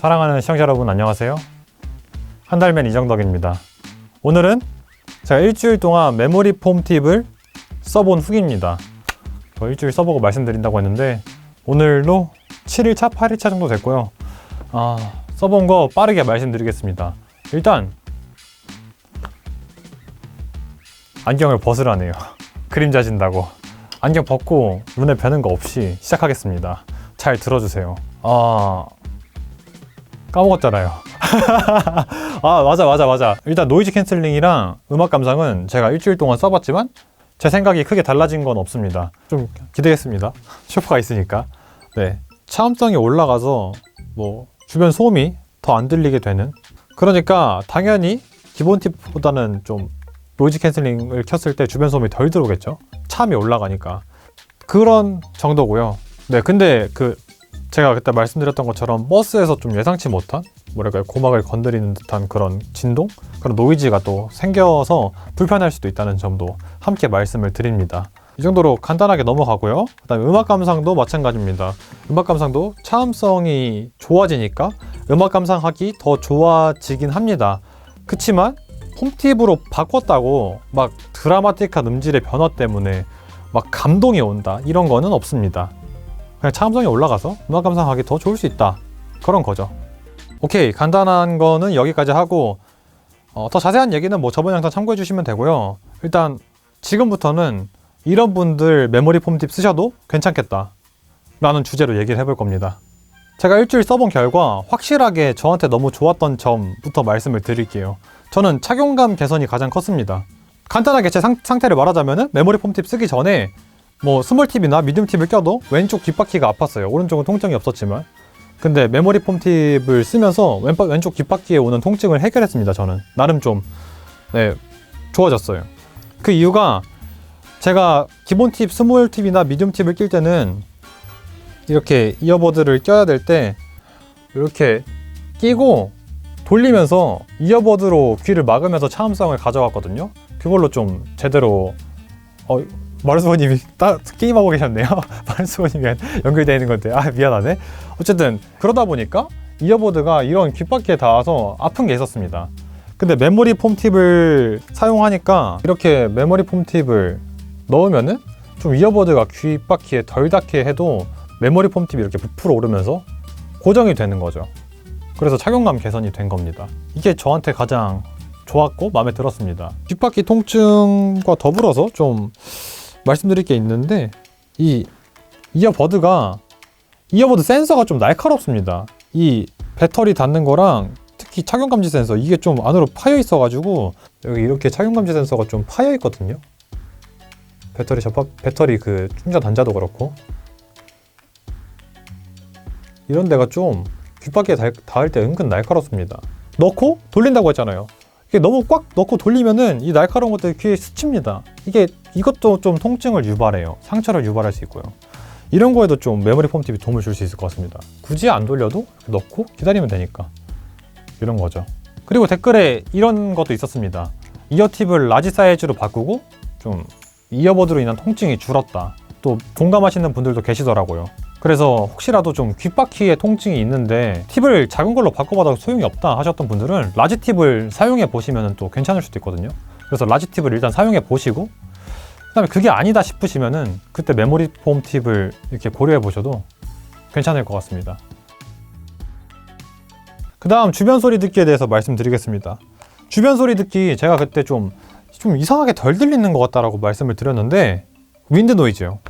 사랑하는 시청자 여러분 안녕하세요. 한 달면 이정덕입니다. 오늘은 제가 일주일 동안 메모리 폼 팁을 써본 후기입니다. 저 일주일 써보고 말씀드린다고 했는데 오늘로 7일차, 8일차 정도 됐고요. 아, 써본 거 빠르게 말씀드리겠습니다. 일단 안경을 벗으라네요. 그림자 진다고. 안경 벗고 눈에 뵈는 거 없이 시작하겠습니다. 잘 들어주세요. 아 까먹었잖아요. 아 맞아 맞아 맞아. 일단 노이즈 캔슬링이랑 음악 감상은 제가 일주일 동안 써봤지만 제 생각이 크게 달라진 건 없습니다. 좀 기대겠습니다. 쇼프가 있으니까. 네 차음성이 올라가서 뭐 주변 소음이 더 안 들리게 되는. 그러니까 당연히 기본 팁보다는 좀 노이즈 캔슬링을 켰을 때 주변 소음이 덜 들어오겠죠. 차음이 올라가니까 그런 정도고요. 네, 근데 그 제가 그때 말씀드렸던 것처럼 버스에서 좀 예상치 못한 뭐랄까요 고막을 건드리는 듯한 그런 진동 그런 노이즈가 또 생겨서 불편할 수도 있다는 점도 함께 말씀을 드립니다. 이 정도로 간단하게 넘어가고요. 그다음에 음악 감상도 마찬가지입니다. 음악 감상도 차음성이 좋아지니까 음악 감상하기 더 좋아지긴 합니다. 그치만 홈팁으로 바꿨다고 막 드라마틱한 음질의 변화 때문에 막 감동이 온다 이런 거는 없습니다. 그냥 차음성이 올라가서 음악 감상하기 더 좋을 수 있다 그런 거죠. 오케이 간단한 거는 여기까지 하고 어, 더 자세한 얘기는 뭐 저번 영상 참고해 주시면 되고요. 일단 지금부터는 이런 분들 메모리 폼 팁 쓰셔도 괜찮겠다 라는 주제로 얘기를 해볼 겁니다. 제가 일주일 써본 결과 확실하게 저한테 너무 좋았던 점부터 말씀을 드릴게요. 저는 착용감 개선이 가장 컸습니다. 간단하게 제 상, 상태를 말하자면 메모리 폼 팁 쓰기 전에 뭐 스몰 팁이나 미디움 팁을 껴도 왼쪽 귓바퀴가 아팠어요. 오른쪽은 통증이 없었지만. 근데 메모리 폼 팁을 쓰면서 왼바, 왼쪽 귓바퀴에 오는 통증을 해결했습니다. 저는 나름 좀 네, 좋아졌어요. 그 이유가 제가 기본 팁, 스몰 팁이나 미디움 팁을 낄 때는 이렇게 이어버드를 껴야 될 때 이렇게 끼고 돌리면서 이어버드로 귀를 막으면서 차음성을 가져갔거든요. 그걸로 좀 제대로 어, 마르스호님이 따 게임하고 계셨네요. 마르스호님이 연결되어 있는 건데 아 미안하네. 어쨌든 그러다 보니까 이어버드가 이런 귓바퀴에 닿아서 아픈 게 있었습니다. 근데 메모리 폼 팁을 사용하니까 이렇게 메모리 폼 팁을 넣으면은 좀 이어버드가 귓바퀴에 덜 닿게 해도 메모리 폼 팁이 이렇게 부풀어 오르면서 고정이 되는 거죠. 그래서 착용감 개선이 된 겁니다. 이게 저한테 가장 좋았고 마음에 들었습니다. 귓바퀴 통증과 더불어서 좀 말씀드릴 게 있는데 이 이어버드가 이어버드 센서가 좀 날카롭습니다. 이 배터리 닿는 거랑 특히 착용 감지 센서 이게 좀 안으로 파여 있어 가지고 여기 이렇게 착용 감지 센서가 좀 파여 있거든요. 배터리 접합 배터리 그 충전 단자도 그렇고 이런 데가 좀 귓바퀴에 닿, 닿을 때 은근 날카롭습니다. 넣고 돌린다고 했잖아요. 이게 너무 꽉 넣고 돌리면은 이 날카로운 것들이 귀에 스칩니다. 이게 이것도 좀 통증을 유발해요. 상처를 유발할 수 있고요. 이런 거에도 좀 메모리 폼 팁이 도움을 줄 수 있을 것 같습니다. 굳이 안 돌려도 넣고 기다리면 되니까 이런 거죠. 그리고 댓글에 이런 것도 있었습니다. 이어 팁을 라지 사이즈로 바꾸고 좀 이어버드로 인한 통증이 줄었다. 또 공감하시는 분들도 계시더라고요. 그래서 혹시라도 좀 귓바퀴에 통증이 있는데 팁을 작은 걸로 바꿔봐도 소용이 없다 하셨던 분들은 라지 팁을 사용해 보시면 또 괜찮을 수도 있거든요. 그래서 라지 팁을 일단 사용해 보시고 그다음에 그게 아니다 싶으시면은 그때 메모리 폼 팁을 이렇게 고려해 보셔도 괜찮을 것 같습니다. 그 다음 주변 소리 듣기에 대해서 말씀드리겠습니다. 주변 소리 듣기 제가 그때 좀, 좀 이상하게 덜 들리는 것 같다라고 말씀을 드렸는데 윈드 노이즈요.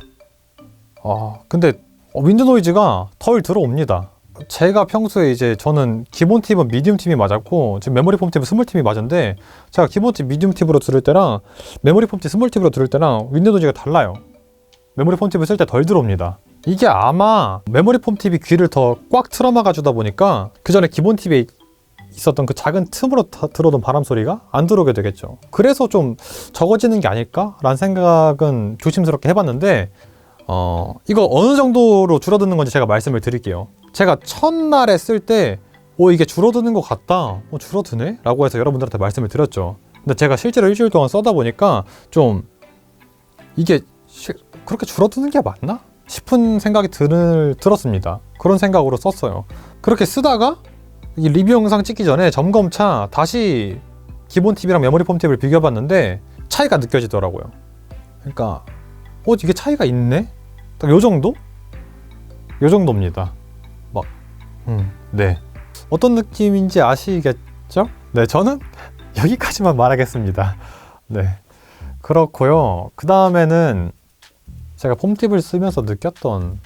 아 근데 어, 윈드 노이즈가 덜 들어옵니다. 제가 평소에 이제 저는 기본 팁은 미디움 팁이 맞았고 지금 메모리 폼 팁은 스몰 팁이 맞은데 제가 기본 팁 미디움 팁으로 들을 때랑 메모리 폼 팁 스몰 팁으로 들을 때랑 윈드 노이즈가 달라요. 메모리 폼 팁을 쓸 때 덜 들어옵니다. 이게 아마 메모리 폼 팁이 귀를 더 꽉 틀어막아 주다 보니까 그 전에 기본 팁에 있었던 그 작은 틈으로 다- 들어오던 바람 소리가 안 들어오게 되겠죠. 그래서 좀 적어지는 게 아닐까라는 생각은 조심스럽게 해봤는데 어, 이거 어느 정도로 줄어드는 건지 제가 말씀을 드릴게요. 제가 첫날에 쓸 때, 오, 이게 줄어드는 것 같다. 어, 줄어드네? 라고 해서 여러분들한테 말씀을 드렸죠. 근데 제가 실제로 일주일 동안 써다 보니까 좀, 이게 시- 그렇게 줄어드는 게 맞나? 싶은 생각이 들, 들었습니다. 그런 생각으로 썼어요. 그렇게 쓰다가 이 리뷰 영상 찍기 전에 점검차 다시 기본 팁이랑 메모리 폼 팁을 비교해 봤는데 차이가 느껴지더라고요. 그러니까 어 이게 차이가 있네? 딱 요 정도? 요 정도입니다. 막 음, 네. 어떤 느낌인지 아시겠죠? 네, 저는 여기까지만 말하겠습니다. 네. 그렇고요. 그 다음에는 제가 폼팁을 쓰면서 느꼈던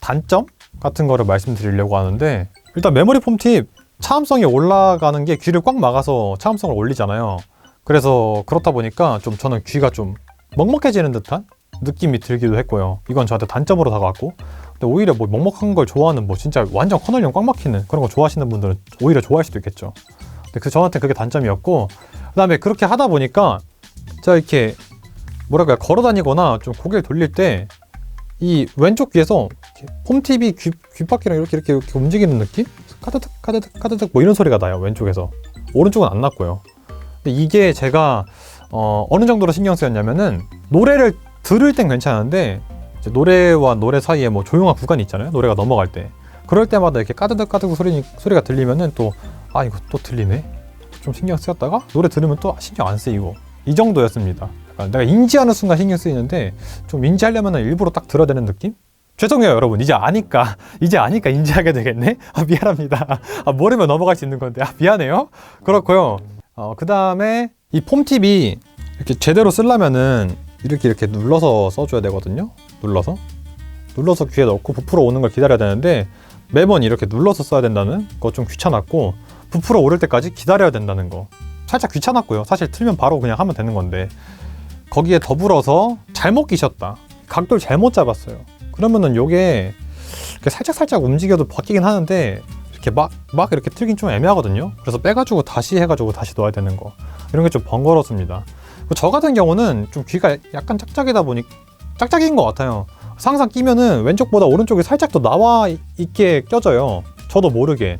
단점 같은 거를 말씀드리려고 하는데 일단 메모리 폼팁 차음성이 올라가는 게 귀를 꽉 막아서 차음성을 올리잖아요. 그래서 그렇다 보니까 좀 저는 귀가 좀 먹먹해지는 듯한 느낌이 들기도 했고요. 이건 저한테 단점으로 다가왔고 근데 오히려 뭐 먹먹한 걸 좋아하는 뭐 진짜 완전 커널형 꽉 막히는 그런 거 좋아하시는 분들은 오히려 좋아할 수도 있겠죠. 근데 그 저한테 그게 단점이었고 그다음에 그렇게 하다 보니까 제가 이렇게 뭐랄까 걸어 다니거나 좀 고개를 돌릴 때 이 왼쪽 귀에서 홈팁이 귀, 귓바퀴랑 이렇게 이렇게 이렇게 움직이는 느낌? 카드득 카드득 카드득 뭐 이런 소리가 나요 왼쪽에서 오른쪽은 안 났고요 근데 이게 제가 어, 어느 정도로 신경 쓰였냐면은 노래를 들을 땐 괜찮은데 노래와 노래 사이에 뭐 조용한 구간이 있잖아요. 노래가 넘어갈 때. 그럴 때마다 이렇게 까드득 까드득 소리, 소리가 들리면은 또 아 이거 또 들리네? 좀 신경 쓰였다가 노래 들으면 또 신경 안 쓰이고. 이 정도였습니다. 내가 인지하는 순간 신경 쓰이는데 좀 인지하려면 일부러 딱 들어야 되는 느낌? 죄송해요 여러분. 이제 아니까 이제 아니까 인지하게 되겠네? 아 미안합니다. 아 모르면 넘어갈 수 있는 건데. 아 미안해요. 그렇고요. 어, 그 다음에 이 폼팁이 이렇게 제대로 쓰려면은 이렇게 이렇게 눌러서 써줘야 되거든요 눌러서? 눌러서 귀에 넣고 부풀어 오는 걸 기다려야 되는데 매번 이렇게 눌러서 써야 된다는 거 좀 귀찮았고 부풀어 오를 때까지 기다려야 된다는 거. 살짝 귀찮았고요. 사실 틀면 바로 그냥 하면 되는 건데 거기에 더불어서 잘못 끼셨다. 각도를 잘못 잡았어요. 그러면은 요게 살짝 살짝 움직여도 바뀌긴 하는데 이렇게 막 막 이렇게 틀긴 좀 애매하거든요. 그래서 빼가지고 다시 해가지고 다시 넣어야 되는 거. 이런 게 좀 번거롭습니다. 그리고 저 같은 경우는 좀 귀가 약간 짝짝이다 보니 짝짝이인 것 같아요. 항상 끼면은 왼쪽보다 오른쪽이 살짝 더 나와 있게 껴져요. 저도 모르게.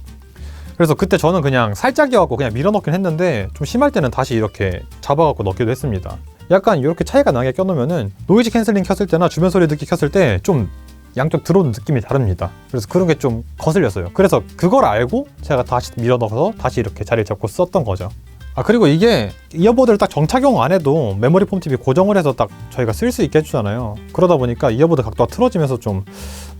그래서 그때 저는 그냥 살짝이어갖고 그냥 밀어넣긴 했는데 좀 심할 때는 다시 이렇게 잡아갖고 넣기도 했습니다. 약간 이렇게 차이가 나게 껴놓으면은 노이즈 캔슬링 켰을 때나 주변 소리 듣기 켰을 때 좀 양쪽 들어오는 느낌이 다릅니다. 그래서 그런 게 좀 거슬렸어요. 그래서 그걸 알고 제가 다시 밀어넣어서 다시 이렇게 자리를 잡고 썼던 거죠 아 그리고 이게 이어보드를 딱 정착용 안 해도 메모리 폼 팁이 고정을 해서 딱 저희가 쓸 수 있게 해주잖아요. 그러다 보니까 이어보드 각도가 틀어지면서 좀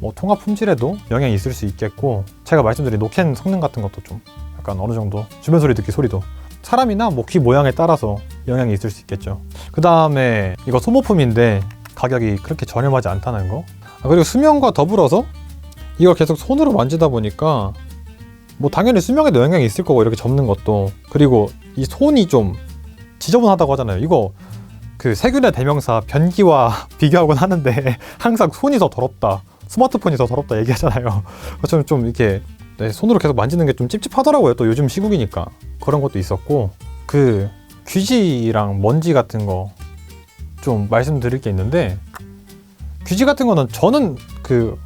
뭐 통화 품질에도 영향이 있을 수 있겠고 제가 말씀드린 노캔 성능 같은 것도 좀 약간 어느 정도 주변 소리 듣기 소리도 사람이나 뭐 귀 모양에 따라서 영향이 있을 수 있겠죠. 그 다음에 이거 소모품인데 가격이 그렇게 저렴하지 않다는 거. 아, 그리고 수명과 더불어서 이걸 계속 손으로 만지다 보니까 뭐 당연히 수명에도 영향이 있을 거고 이렇게 접는 것도. 그리고 이 손이 좀 지저분하다고 하잖아요. 이거 그 세균의 대명사 변기와 비교하곤 하는데 항상 손이 더 더럽다. 스마트폰이 더 더럽다 얘기하잖아요. 저는 좀 이렇게 네, 손으로 계속 만지는 게 좀 찝찝하더라고요 또 요즘 시국이니까. 그런 것도 있었고 그 귀지랑 먼지 같은 거 좀 말씀드릴 게 있는데 귀지 같은 거는 저는 그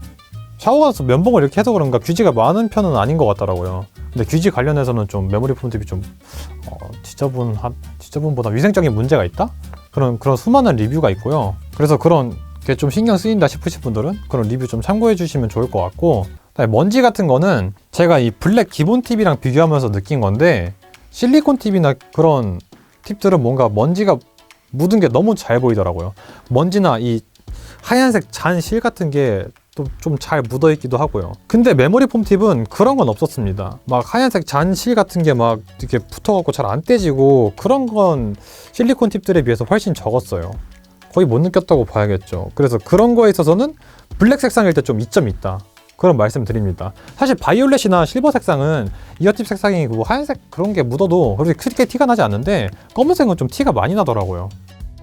샤워 가서 면봉을 이렇게 해서 그런가 귀지가 많은 편은 아닌 것 같더라고요. 근데 귀지 관련해서는 좀 메모리 폼 팁이 좀 어, 지저분한 지저분보다 위생적인 문제가 있다 그런 그런 수많은 리뷰가 있고요. 그래서 그런 게 좀 신경 쓰인다 싶으신 분들은 그런 리뷰 좀 참고해 주시면 좋을 것 같고 먼지 같은 거는 제가 이 블랙 기본 팁이랑 비교하면서 느낀 건데 실리콘 팁이나 그런 팁들은 뭔가 먼지가 묻은 게 너무 잘 보이더라고요. 먼지나 이 하얀색 잔 실 같은 게 또 좀 잘 묻어 있기도 하고요. 근데 메모리 폼 팁은 그런 건 없었습니다. 막 하얀색 잔실 같은 게 막 이렇게 붙어갖고 잘 안 떼지고 그런 건 실리콘 팁들에 비해서 훨씬 적었어요. 거의 못 느꼈다고 봐야겠죠. 그래서 그런 거에 있어서는 블랙 색상일 때 좀 이점이 있다. 그런 말씀 드립니다. 사실 바이올렛이나 실버 색상은 이어팁 색상이고 하얀색 그런 게 묻어도 그렇게 크게 티가 나지 않는데 검은색은 좀 티가 많이 나더라고요.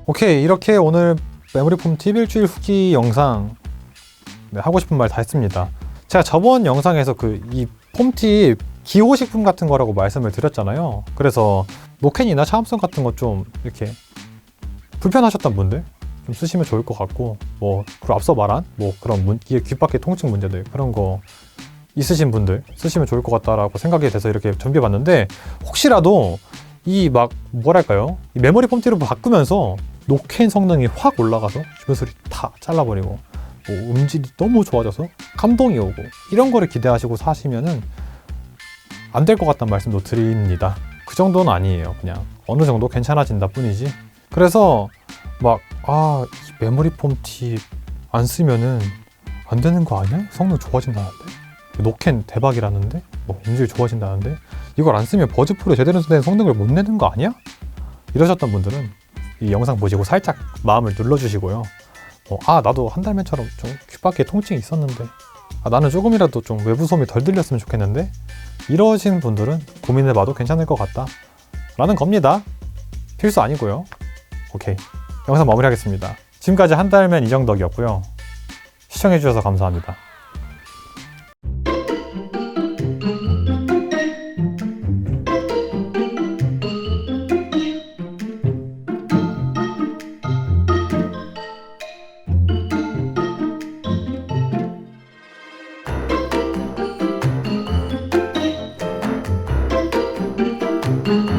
오케이 이렇게 오늘 메모리 폼팁 일주일 후기 영상 네, 하고 싶은 말 다 했습니다. 제가 저번 영상에서 그 이 폼팁 기호식품 같은 거라고 말씀을 드렸잖아요. 그래서 노캔이나 차음성 같은 거 좀 이렇게 불편하셨던 분들 좀 쓰시면 좋을 것 같고 뭐 그리고 앞서 말한 뭐 그런 문, 귀 귓바퀴 통증 문제들 그런 거 있으신 분들 쓰시면 좋을 것 같다라고 생각이 돼서 이렇게 준비해봤는데 혹시라도 이 막 뭐랄까요 이 메모리 폼팁을 바꾸면서 노캔 성능이 확 올라가서 주변 소리 다 잘라버리고 뭐 음질이 너무 좋아져서 감동이 오고 이런 거를 기대하시고 사시면은 안 될 것 같다는 말씀도 드립니다. 그 정도는 아니에요. 그냥 어느 정도 괜찮아진다 뿐이지. 그래서 막, 아, 이 메모리 폼팁 안 쓰면은 안 되는 거 아니야? 성능 좋아진다는데? 노캔 대박이라는데? 뭐 인질 좋아진다는데? 이걸 안 쓰면 버즈 프로 제대로 된 성능을 못 내는 거 아니야? 이러셨던 분들은 이 영상 보시고 살짝 마음을 눌러주시고요. 어, 아 나도 한 달면처럼 좀 귓밖에 통증이 있었는데. 아, 나는 조금이라도 좀 외부 소음이 덜 들렸으면 좋겠는데? 이러신 분들은 고민해봐도 괜찮을 것 같다. 라는 겁니다. 필수 아니고요. 오케이. 영상 마무리하겠습니다. 지금까지 한 달면 이정덕이었고요. 시청해주셔서 감사합니다